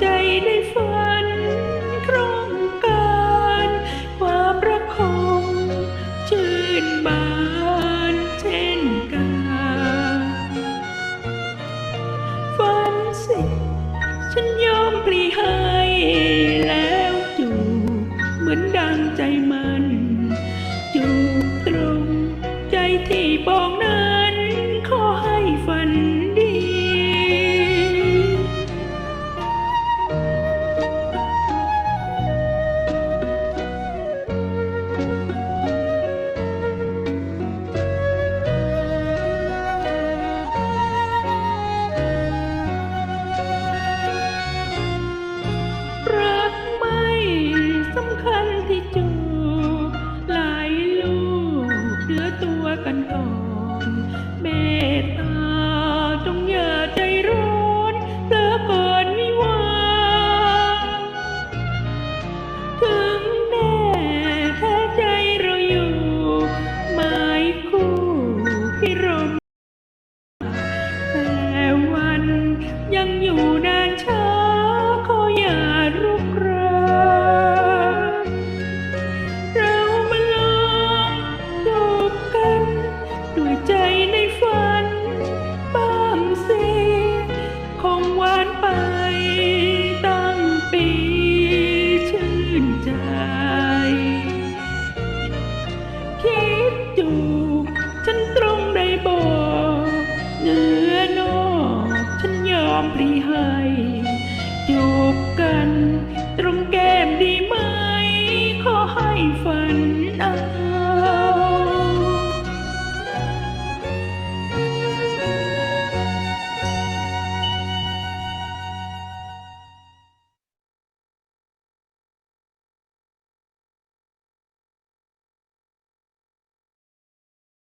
ใจได้ฝันครองการความประคองชื่นบานเช่นกันฝันสิฉันยอมปลีให้แล้วจูเหมือนดังใจมัน จูตรงใจที่บอกนะ